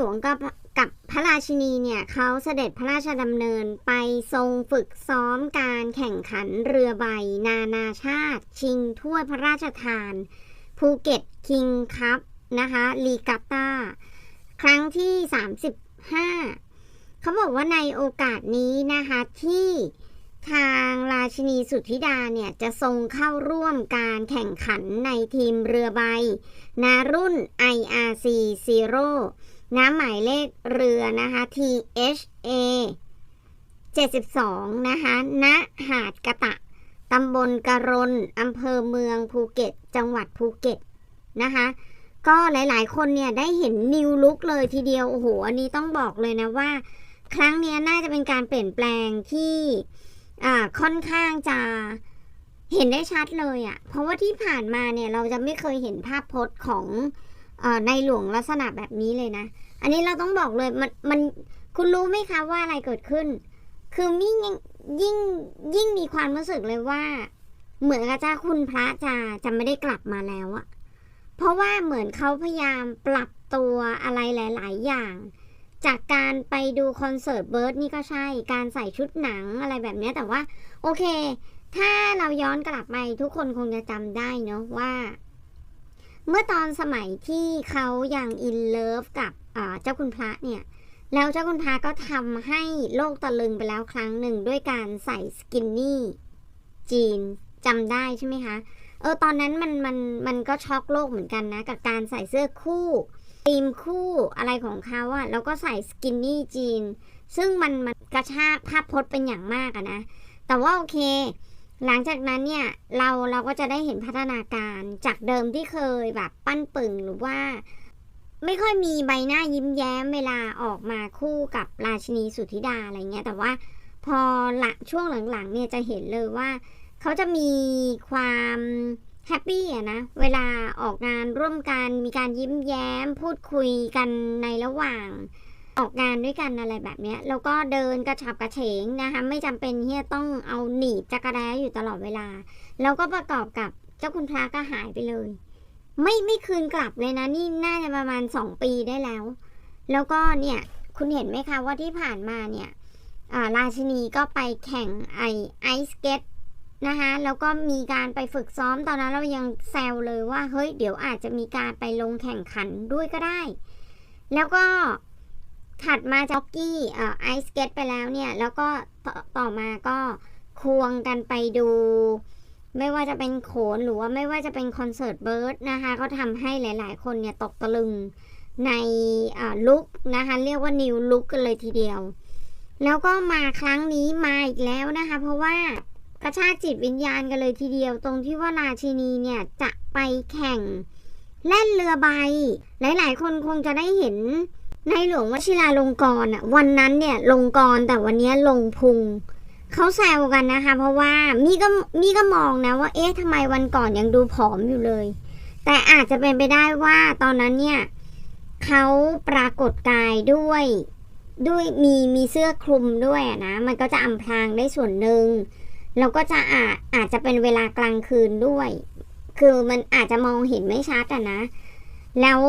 หลวงกับกับพระราชินีเนี่ยเขาเสด็จพระราชดำเนินไปทรงฝึกซ้อมการแข่งขันเรือใบ นานาชาติ ชิงถ้วยพระราชทาน ภูเก็ตคิงคัพนะคะลีกาตาครั้งที่ 35 เขาบอกว่าในโอกาสนี้นะคะที่ทางราชินีสุทธิดาเนี่ยจะทรงเข้าร่วมการแข่งขันในทีมเรือใบนารุ่น IRC Zero น้ำหมายเลขเรือนะคะ THA 72 นะคะ ณ หาดกะตะ ตำบลกะรนอำเภอเมืองภูเก็ต จังหวัดภูเก็ตนะคะ ก็หลายๆ คนเนี่ยได้เห็นนิวลุกเลยทีเดียว โอ้โห อันนี้ต้องบอกเลยนะว่า ครั้งนี้น่าจะเป็นการเปลี่ยนแปลงที่ค่อนข้างจะเห็นได้ชัดเลยอะ่ะ เพราะว่าที่ผ่านมาเนี่ยเราจะไม่เคยเห็นภาพพจน์ของ ในหลวงลักษณะแบบนี้เลยนะ อันนี้เราต้องบอกเลยมันมันคุณรู้ไหมคะว่าอะไรเกิดขึ้น คือมิ่งยิ่งยิ่งมีความรู้สึกเลยว่า เหมือนกับเจ้าคุณพระจะจะไม่ได้กลับมาแล้วอะเพราะว่าเหมือนเขาพยายามปรับตัวอะไรหลาย ๆ อย่าง จากการไปดูคอนเสิร์ตเบิร์ดนี่ก็ใช่ การใส่ชุดหนังอะไรแบบนี้แต่ว่า โอเค ถ้าเราย้อนกลับไปทุกคนคงจะจำได้เนาะว่า เมื่อตอนสมัยที่เขายังอินเลิฟกับเจ้าคุณพระเนี่ย แล้วเจ้าคุณพระก็ทำให้โลกตะลึงไปแล้วครั้งหนึ่งด้วยการใส่สกินนี่จีนจำได้ใช่ไหมคะ เออตอนนั้นมันมันมันก็ช็อกโลกเหมือนกันนะ กับการใส่เสื้อคู่ธีมคู่อะไรของเขาอะแล้วก็ใส่สกินนี่จีน ซึ่งมันมันกระชากภาพพจน์เป็นอย่างมากอะนะ แต่ว่าโอเค หลังจากนั้นเนี่ยเราเราก็จะได้เห็นพัฒนาการจากเดิมที่เคยแบบปั้นปึ่งหรือว่า ไม่ค่อยมีใบหน้ายิ้มแย้มเวลาออกมาคู่กับราชินีสุธิดาอะไรเงี้ย แต่ว่าพอละช่วงหลังๆเนี่ยจะเห็นเลยว่า เขาจะมีความแฮปปี้อะนะเวลาออกงานร่วมกันมีการยิ้มแย้มพูดคุยกันในระหว่าง ออกงานด้วยกันอะไรแบบนี้แล้วก็เดินกระฉับกระเฉงนะคะไม่จำเป็นที่จะต้องเอาหนีบจักรแร้อยู่ตลอดเวลา แล้วก็ประกอบกับเจ้าคุณพระก็หายไปเลย ไม่ไม่คืนกลับเลยนะนี่น่าจะประมาณสองปีได้แล้ว แล้วก็เนี่ยคุณเห็นไหมคะว่าที่ผ่านมาเนี่ยราชินีก็ไปแข่งไอไอสเก็ตนะคะแล้วก็มีการไปฝึกซ้อมตอนนั้นเรายังแซวเลยว่าเฮ้ยเดี๋ยวอาจจะมีการไปลงแข่งขันด้วยก็ได้ แล้วก็ ถัดมาจ็อกกี้เอ่อไอสเก็ตไปแล้วเนี่ย แล้วก็ต่อต่อมาก็ควงกันไปดู ไม่ว่าจะเป็นโขนหรือว่าไม่ว่าจะเป็นคอนเสิร์ตเบิร์ดนะคะก็ทำให้หลาย ๆ คนเนี่ยตกตะลึงในลุกนะคะ เรียกว่านิวลุกกันเลยทีเดียว แล้วก็มาครั้งนี้มาอีกแล้วนะคะ เพราะว่ากระชากจิตวิญญาณกันเลยทีเดียว ตรงที่ว่าราชินีเนี่ยจะไปแข่งเล่นเรือใบ หลาย ๆ คนคงจะได้เห็น ในหลวงวชิราลงกรณ์อะวันนั้นเนี่ยลงกรณ์แต่วันนี้ลงพุงเขาแซวกันนะคะ เพราะว่ามี่ก็มี่ก็มองนะว่า เอ๊ะทำไมวันก่อนยังดูผอมอยู่เลย แต่อาจจะเป็นไปได้ว่าตอนนั้นเนี่ยเขาปรากฏกายด้วยด้วยมีมีเสื้อคลุมด้วยนะ มันก็จะอำพรางได้ส่วนหนึ่งแล้วก็จะอาจอาจจะเป็นเวลากลางคืนด้วย คือมันอาจจะมองเห็นไม่ชัดอะนะ แล้ว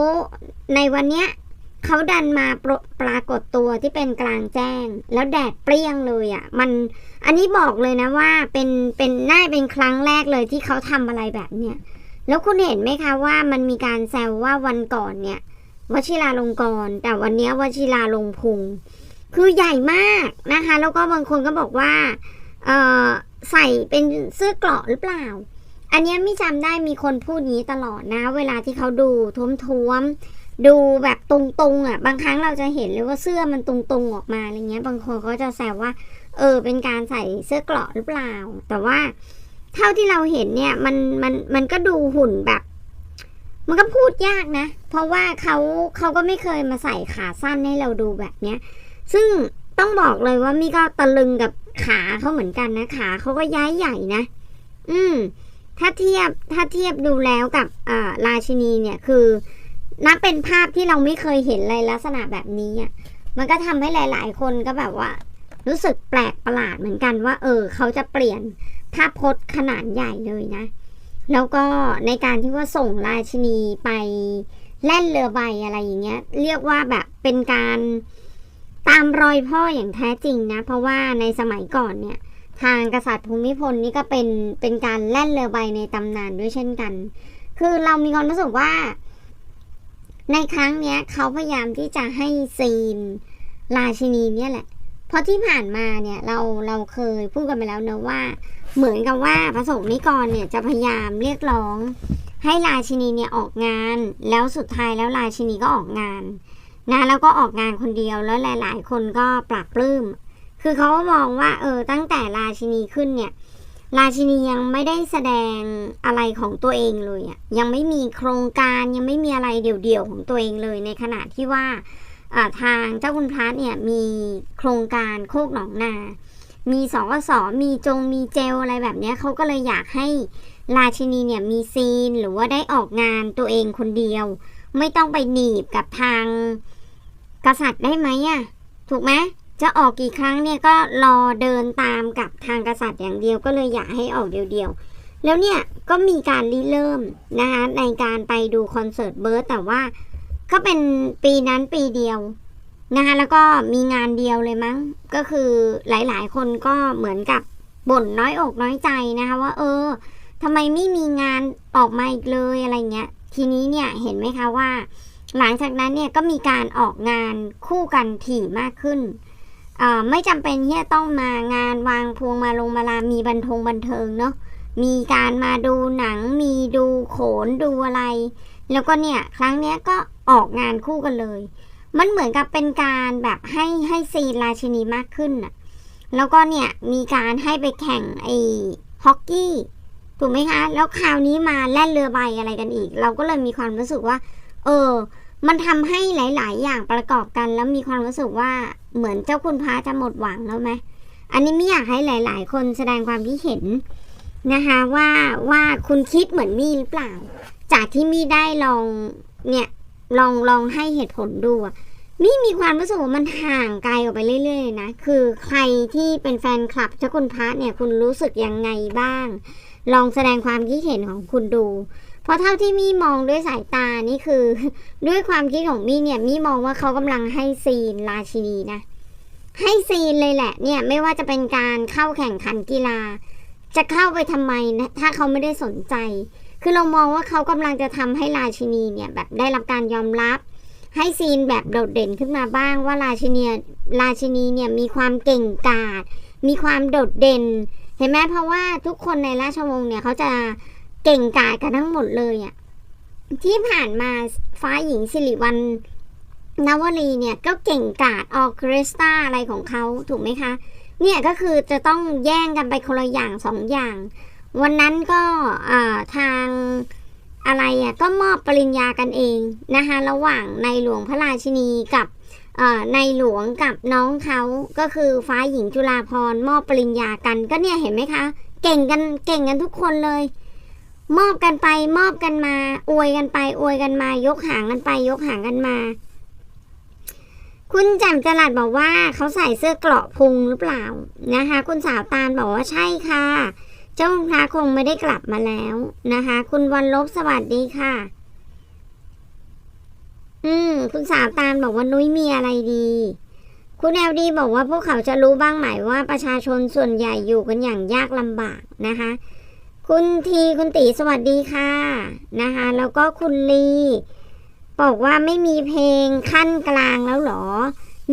ในวันเนี้ย เขาดันมาปรปรากฏตัวที่เป็นกลางแจ้ง แล้วแดดเปรี้ยงเลยอะ่ะ มันอันนี้บอกเลยนะว่าเป็นเป็นน่าเป็นครั้งแรกเลยที่เขาทำอะไรแบบเนี้ยแล้วคุณเห็นไหมคะว่ามันมีการแซวว่าวันก่อนเนี่ยวชิราลงกรแต่วันนี้วชิราลงพุง คือใหญ่มากนะคะ แล้วก็บางคนก็บอกว่าเออใส่เป็นเสื้อเกราะหรือเปล่า อันเนี้ยไม่จำได้มีคนพูดนี้ตลอดนะ เวลาที่เขาดูท้วมๆ ดูแบบตรงๆอะ บางครั้งเราจะเห็นเลยว่าเสื้อมันตรงๆออกมาอะไรเงี้ย บางคนก็จะแซวว่า เออ เป็นการใส่เสื้อเกราะหรือเปล่า แต่ว่าเท่าที่เราเห็นเนี่ย มันมันมันก็ดูหุ่นแบบ มันก็พูดยากนะ เพราะว่าเขาเขาก็ไม่เคยมาใส่ขาสั้นให้เราดูแบบเนี้ย ซึ่งต้องบอกเลยว่ามี่ก็ตะลึงกับขาเขาเหมือนกันนะขาเขาก็ย้ายใหญ่นะ อืม ถ้าเทียบถ้าเทียบดูแล้วกับอ่าราชินีเนี่ยคือ นับเป็นภาพที่เราไม่เคยเห็นเลยลักษณะแบบนี้อะมันก็ทำให้หลาย ๆ คนก็แบบว่า รู้สึกแปลกประหลาดเหมือนกันว่า เออ เขาจะเปลี่ยนภาพพจน์ขนาดใหญ่เลยนะ แล้วก็ในการที่ว่าส่งราชินีไปแล่นเรือใบอะไรอย่างเงี้ย เรียกว่าแบบเป็นการตามรอยพ่ออย่างแท้จริงนะ เพราะว่าในสมัยก่อนเนี่ย ทางกษัตริย์ภูมิพลนี่ก็เป็นเป็นการแล่นเรือใบในตำนานด้วยเช่นกัน คือเรามีความรู้สึกว่า ในครั้งเนี้ยเขาพยายามที่จะให้ซีนราชินีเนี่ยแหละ เพราะที่ผ่านมาเนี่ยเราเราเคยพูดกันไปแล้วเนะว่า เหมือนกับว่าพระสงฆ์นิกรเนี่ยจะพยายามเรียกร้อง ให้ราชินีเนี่ยออกงาน แล้วสุดท้ายแล้วราชินีก็ออกงานนะแล้วก็ออกงานคนเดียวแล้วหลาย ๆ คนก็ปรับปลื้มคือเขาก็มองว่าเออตั้งแต่ราชินีขึ้นเนี่ย ราชินียังไม่ได้แสดงอะไรของตัวเองเลยอะยังไม่มีโครงการยังไม่มีอะไรเดี่ยวๆของตัวเองเลย ในขณะที่ว่าทางเจ้าคุณพระเนี่ยมีโครงการโคกหนองนา มีสกสมีจงมีเจลอะไรแบบเนี้ยเขาก็เลยอยากให้ราชินีเนี่ยมีซีนหรือว่าได้ออกงานตัวเองคนเดียว ไม่ต้องไปหนีบกับทางกษัตริย์ได้ไหมอะถูกไหม จะออกกี่ครั้งเนี่ยก็รอเดินตามกับทางกษัตริย์อย่างเดียวก็เลยอยากให้ออกเดียวๆ แล้วเนี่ยก็มีการริเริ่มนะคะในการไปดูคอนเสิร์ตเบิร์ดแต่ว่าก็เป็นปีนั้นปีเดียวนะคะแล้วก็มีงานเดียวเลยมั้ง ก็คือหลายๆ คนก็เหมือนกับบ่นน้อยอกน้อยใจนะคะว่า เออทำไมไม่มีงานออกมาอีกเลยอะไรเงี้ย ทีนี้เนี่ยเห็นไหมคะว่า หลังจากนั้นเนี่ยก็มีการออกงานคู่กันถี่มากขึ้น ไม่จำเป็นที่จะต้องมางานวางพวงมาลงมาลามีบันทงบันเทิงเนาะมีการมาดูหนังมีดูโขนดูอะไร แล้วก็เนี่ยครั้งเนี้ยก็ออกงานคู่กันเลย มันเหมือนกับเป็นการแบบให้ให้ซีนราชินีมากขึ้นน่ะแล้วก็เนี่ยมีการให้ไปแข่งไอ้ฮอกกี้ถูกไหมคะ แล้วคราวนี้มาแล่นเรือใบอะไรกันอีก เราก็เลยมีความรู้สึกว่า เออ มันทำให้หลาย ๆ อย่างประกอบกัน แล้วมีความรู้สึกว่า เหมือนเจ้าคุณพระจะหมดหวังแล้วไหมอันนี้ไม่อยากให้หลาย ๆ คนแสดงความคิดเห็นนะคะว่าว่าคุณคิดเหมือนมี่หรือเปล่า จากที่มี่ได้ลองเนี่ยลองลองให้เหตุผลดูอะมี่มีความรู้สึกว่ามันห่างไกลออกไปเรื่อยๆนะ คือใครที่เป็นแฟนคลับเจ้าคุณพระเนี่ยคุณรู้สึกยังไงบ้าง ลองแสดงความคิดเห็นของคุณดู ราะเท่าที่มี่มองด้วยสายตานี่คือ ด้วยความคิดของมี่เนี่ยมี่มองว่าเขากำลังให้ซีนราชินีนะ ให้ซีนเลยแหละ เนี่ยไม่ว่าจะเป็นการเข้าแข่งขันกีฬา จะเข้าไปทำไมนะถ้าเขาไม่ได้สนใจ คือเรามองว่าเขากำลังจะทำให้ราชินีเนี่ยแบบได้รับการยอมรับ ให้ซีนแบบโดดเด่นขึ้นมาบ้างว่าราชินีราชินีเนี่ยมีความเก่งกาจมีความโดดเด่น เห็นไหมเพราะว่าทุกคนในราชวงศ์เนี่ยเขาจะ เก่งกาจกันทั้งหมดเลยอะ่ะที่ผ่านมาฟ้าหญิงสิริวัลนวลีเนี่ยก็เก่งกาจออเคสตราอะไรของเขาถูกไหมคะ เนี่ยก็คือจะต้องแย่งกันไปคนละอย่างสองอย่าง วันนั้นก็ทางอะไรอะก็มอบปริญญากันเองนะคะระหว่างในหลวงพระราชินีกับในหลวงกับน้องเขาก็คือฟ้าหญิงจุฬาภรมอบปริญญากันก็เนี่ยเห็นไหมคะ เก่งกันเก่งกันทุกคนเลย มอบกันไปมอบกันมา อวยกันไปอวยกันมา ยกหางกันไปยกหางกันมา คุณแจ่มจรัดบอกว่าเขาใส่เสื้อเกราะพุงหรือเปล่านะคะ คุณสาวตาลบอกว่าใช่ค่ะ เจ้าพระคงไม่ได้กลับมาแล้วนะคะ คุณวันลบสวัสดีค่ะ อืม คุณสาวตาลบอกว่านุ้ยมีอะไรดีคุณแอลดีบอกว่าพวกเขาจะรู้บ้างไหมว่าประชาชนส่วนใหญ่อยู่กันอย่างยากลำบากนะคะ คุณทีคุณตีสวัสดีค่ะนะคะ แล้วก็คุณลีบอกว่าไม่มีเพลงขั้นกลางแล้วหรอ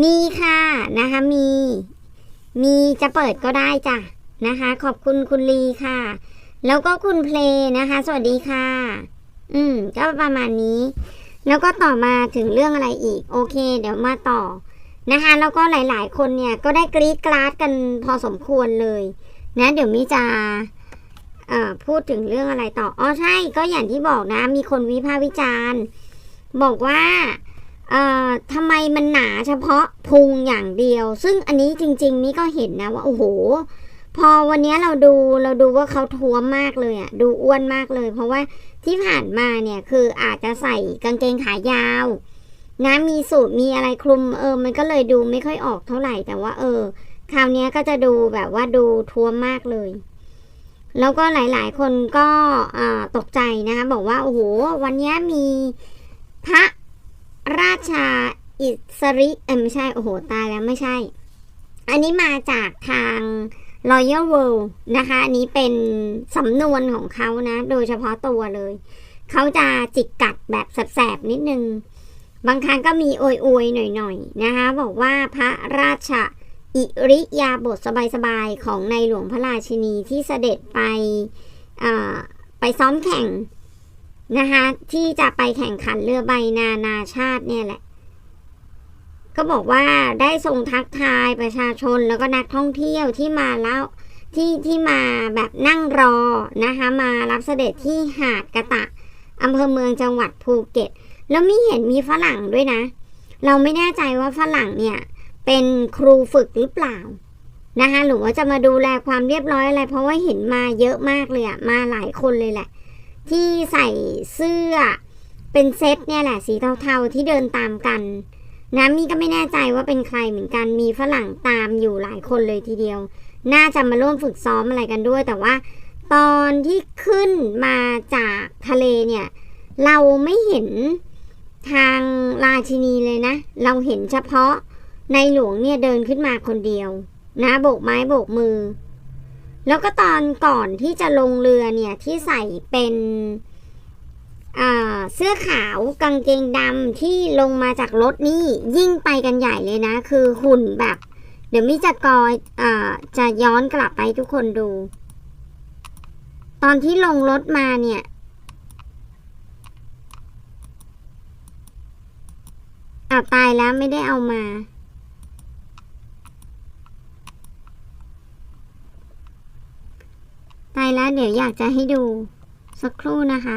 มีค่ะนะคะมี มีจะเปิดก็ได้จ้ะนะคะ ขอบคุณคุณลีค่ะ แล้วก็คุณเพลงนะคะ สวัสดีค่ะ อืม ก็ประมาณนี้ แล้วก็ต่อมาถึงเรื่องอะไรอีก โอเค เดี๋ยวมาต่อนะคะแล้วก็หลาย ๆ คนเนี่ยก็ได้กรี๊ดกราดกันพอสมควรเลย นะ เดี๋ยวมิจะ พูดถึงเรื่องอะไรต่อ อ๋อใช่ก็อย่างที่บอกนะ มีคนวิพากษ์วิจารณ์ บอกว่าเอ่อทำไมมันหนาเฉพาะพุงอย่างเดียว ซึ่งอันนี้จริง ๆ นี่ก็เห็นนะว่าโอ้โห พอวันนี้เราดูเราดูว่าเขาท้วมมากเลยอะดูอ้วนมากเลย เพราะว่าที่ผ่านมาเนี่ยคืออาจจะใส่กางเกงขายาวนะมีสูตรมีอะไรคลุมเออ มันก็เลยดูไม่ค่อยออกเท่าไหร่แต่ว่า เออ คราวนี้ก็จะดูแบบว่าดูท้วมมากเลย แล้วก็หลายๆ คนก็ตกใจนะคะบอกว่า โอ้โห วันนี้มีพระราชาอิสริเออไม่ใช่ โอ้โห ตายแล้วไม่ใช่ อันนี้มาจากทาง Royal World นะคะ อันนี้เป็นสำนวนของเขานะ โดยเฉพาะตัวเลย เขาจะจิกกัดแบบแสบๆ นิดนึง บางครั้งก็มีอวยๆ หน่อยๆนะคะ บอกว่าพระราชา อิริยาบถสบายๆของในหลวงพระราชินีที่เสด็จไปไปซ้อมแข่งนะคะที่จะไปแข่งขันเรือใบนานาชาติเนี่ยแหละ ก็บอกว่าได้ทรงทักทายประชาชนแล้วก็นักท่องเที่ยวที่มาแล้วที่ที่มาแบบนั่งรอนะคะมารับเสด็จที่หาดกะตะอำเภอเมืองจังหวัดภูเก็ต แล้วมีเห็นมีฝรั่งด้วยนะ เราไม่แน่ใจว่าฝรั่งเนี่ย เป็นครูฝึกหรือเปล่านะคะหรือว่าจะมาดูแลความเรียบร้อยอะไร เพราะว่าเห็นมาเยอะมากเลยอะมาหลายคนเลยแหละ ที่ใส่เสื้อเป็นเซตเนี่ยแหละสีเทาๆที่เดินตามกันนะมีก็ไม่แน่ใจว่าเป็นใครเหมือนกันมีฝรั่งตามอยู่หลายคนเลยทีเดียว น่าจะมาร่วมฝึกซ้อมอะไรกันด้วย แต่ว่า ตอนที่ขึ้นมาจากทะเลเนี่ย เราไม่เห็นทางราชินีเลยนะ เราเห็นเฉพาะ ในหลวงเนี่ยเดินขึ้นมาคนเดียว นะโบกไม้โบกมือ แล้วก็ตอนก่อนที่จะลงเรือเนี่ยที่ใส่เป็นเสื้อขาวกางเกงดำที่ลงมาจากรถนี่ยิ่งไปกันใหญ่เลยนะ คือหุ่นแบบ เดี๋ยวมิจะกอยอจะย้อนกลับไปทุกคนดู ตอนที่ลงรถมาเนี่ย อ้าวตายแล้วไม่ได้เอามา ตายแล้ว เดี๋ยวอยากจะให้ดูสักครู่นะคะ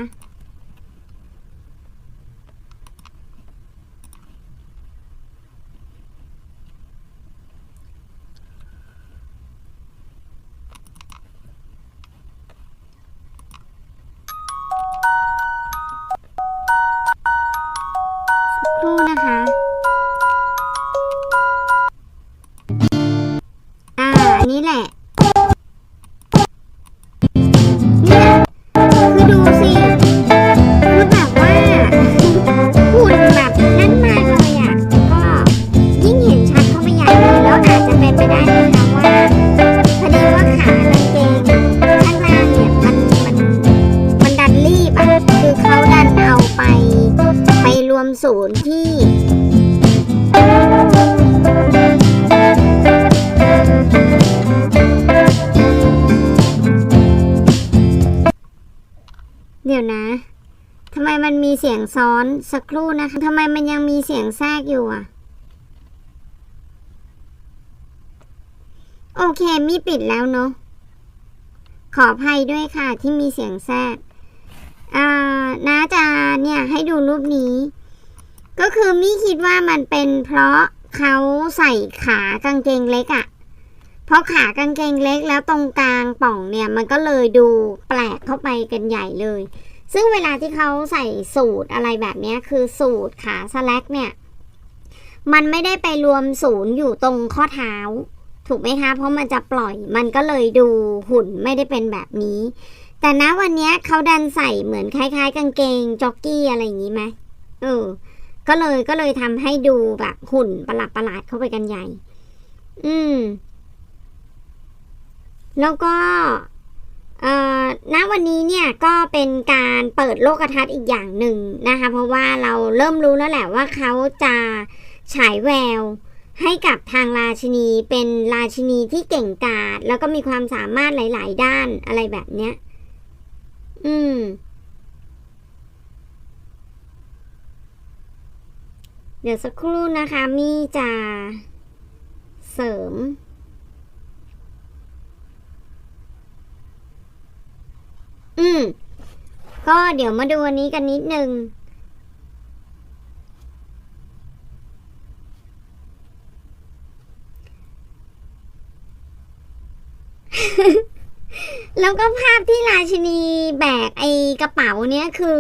ทำไมมันมีเสียงซ้อนสักครู่นะคะทำไมมันยังมีเสียงแทรกอยู่อะ โอเค มีปิดแล้วเนาะ ขออภัยด้วยค่ะที่มีเสียงแทรกอ่าน้าจะเนี่ยให้ดูรูปนี้ ก็คือมี่คิดว่ามันเป็นเพราะเขาใส่ขากางเกงเล็กอะ่ะ เพราะขากางเกงเล็กแล้วตรงกลางป่องเนี่ย มันก็เลยดูแปลกเข้าไปกันใหญ่เลย ซึ่งเวลาที่เขาใส่สูตรอะไรแบบนี้คือสูตรขาสแลกเนี่ย มันไม่ได้ไปรวมศูนย์อยู่ตรงข้อเท้า ถูกไหมคะ เพราะมันจะปล่อย มันก็เลยดูหุ่นไม่ได้เป็นแบบนี้ แต่ณวันนี้เขาดันใส่เหมือนคล้ายๆ กางเกงจ็อกกี้อะไรอย่างนี้ไหมเออ ก็เลยก็เลยทำให้ดูแบบหุ่นประหลาดประหลาดๆเข้าไปกันใหญ่ อืม แล้วก็ ณวันนี้เนี่ยก็เป็นการเปิดโลกทัศน์อีกอย่างหนึ่งนะคะ เพราะว่าเราเริ่มรู้แล้วแหละว่าเขาจะฉายแวว ให้กับทางราชินีเป็นราชินีที่เก่งกาจแล้วก็มีความสามารถหลาย ๆ ด้านอะไรแบบเนี้ย อืม เดี๋ยวสักครู่นะคะมี่จะเสริม อืม ก็เดี๋ยวมาดูอันนี้กันนิดนึง แล้วก็ภาพที่ราชินีแบกไอกระเป๋าเนี้ยคือ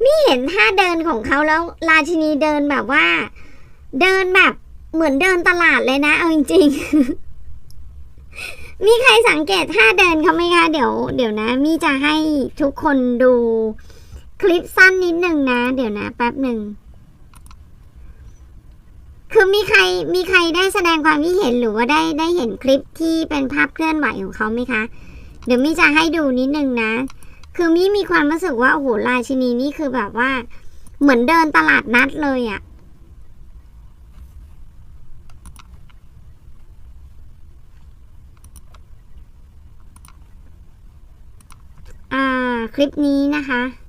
ไม่เห็นท่าเดินของเขาแล้วราชินีเดินแบบว่า เดินแบบเหมือนเดินตลาดเลยนะ เอาจริงๆ มีใครสังเกตท่าเดินเขาไหมคะ เดี๋ยว เดี๋ยวนะ มี่จะให้ทุกคนดูคลิปสั้นนิดหนึ่งนะ เดี๋ยวนะ แป๊บหนึ่ง คือมีใครมีใครได้แสดงความคิดเห็นหรือว่าได้ได้เห็นคลิปที่เป็นภาพเคลื่อนไหวของเขาไหมคะ เดี๋ยวมี่จะให้ดูนิดนึงนะ คือมี่มีความรู้สึกว่าโอ้โหราชินีนี่คือแบบว่า เหมือนเดินตลาดนัดเลยอะ่ะ อ่า คลิปนี้นะคะ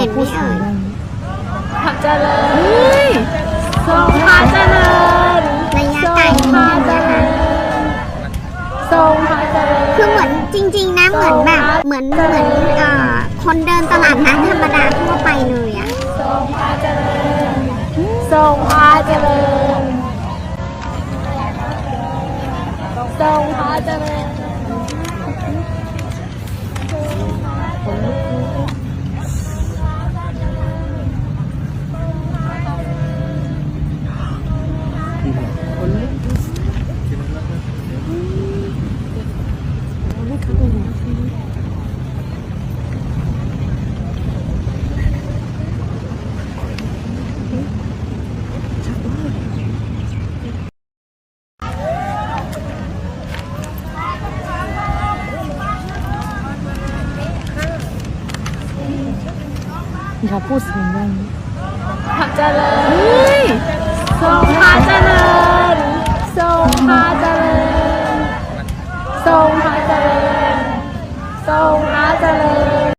ห็นไหมเอ่ยผักเจริญทรงพระเจริญระยะไกลนิดนึงนะคะทรงพระเจริญคือเหมือนจริง ๆ นะเหมือนแบบเหมือนเหมือนเอ่อคนเดิน นี่เพูดเสียงดังผักเจริญเฮ้ยโซฟาเจริญโซฟาเจริญโซฟาเจริญโซฟาเจริญ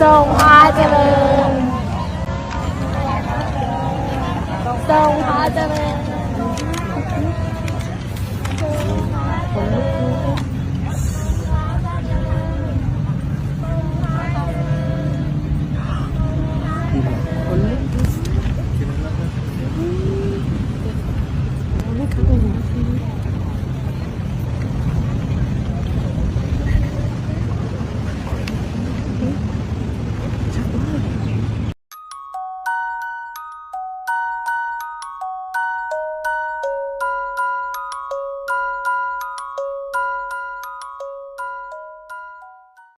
ทรงพระเจริญทรงพระเจริญ